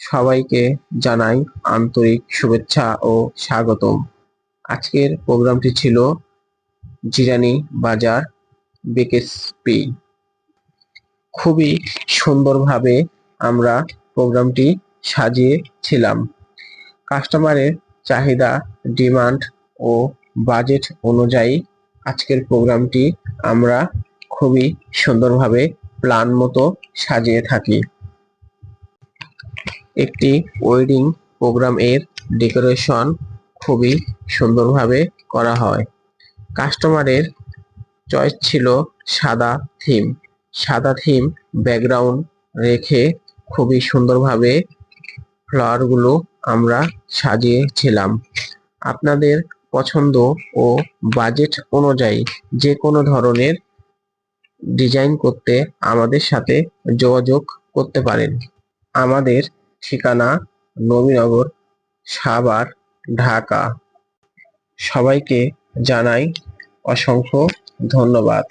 সবাইকে জানাই আন্তরিক শুভেচ্ছা ও স্বাগতম। আজকের প্রোগ্রামটি ছিল জিরানি বাজার বিকেএসপি খুবই সুন্দরভাবে আমরা প্রোগ্রামটি সাজিয়েছিলাম। কাস্টমারের চাহিদা, ডিমান্ড ও বাজেট অনুযায়ী আজকের প্রোগ্রামটি আমরা খুবই সুন্দরভাবে প্ল্যান মতো সাজিয়ে থাকি। একটি ওয়েডিং প্রোগ্রাম এর ডেকোরেশন খুবই সুন্দরভাবে করা হয়। কাস্টমারের চয়েস ছিল সাদা থিম সাদা থিম ব্যাকগ্রাউন্ড রেখে খুবই সুন্দরভাবে ফ্লাওয়ারগুলো আমরা সাজিয়েছিলাম। আপনাদের পছন্দ ও বাজেট অনুযায়ী যে কোনো ধরনের ডিজাইন করতে আমাদের সাথে যোগাযোগ করতে পারেন। আমাদের ঠিকানা নবীনগর সাভার ঢাকা। সবাইকে জানাই অসংখ্য ধন্যবাদ।